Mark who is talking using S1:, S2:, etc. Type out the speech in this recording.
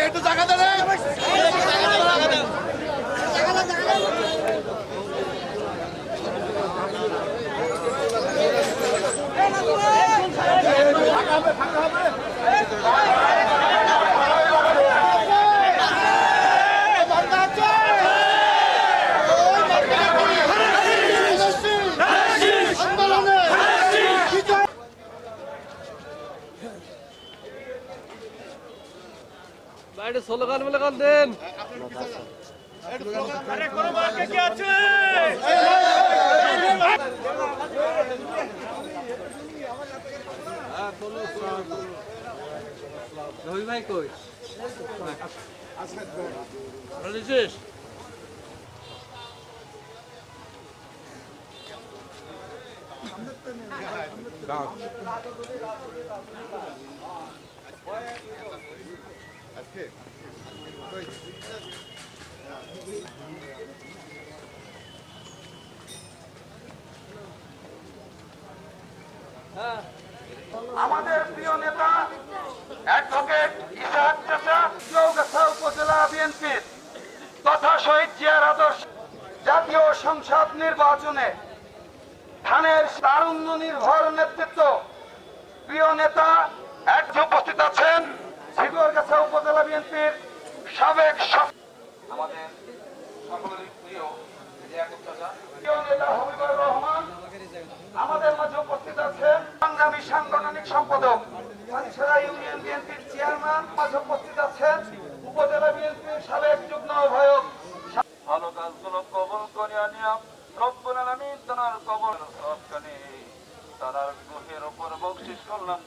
S1: একটু জায়গা দেবে
S2: বাইরে স্লোগান মোলোগান দেন। রবি ভাই কই? নিছিস
S3: আমাদের প্রিয় নেতা উপজেলা বিএনপির, তথা শহীদ জিয়ার আদর্শ, জাতীয় সংসদ নির্বাচনে ধানের তারুণ্য নির্ভর নেতৃত্ব, প্রিয় নেতা এক উপস্থিত ঝিগরগাছা উপজেলা বিএনপির সাবেক আমাদের মাঝে উপস্থিত আছেন সংগ্রামী সাংগঠনিক সম্পাদক ইউনিয়ন বিএনপির চেয়ারম্যান। মাঝে উপস্থিত আছেন উপজেলা বিএনপির সাবেক যুগ্ম আহ্বায়ক। ভালো কাজগুলো কবল করিয়া নিয়া, রব্বুল আলামিন তার কবল তার গ্রহের উপর বকশিস করলাম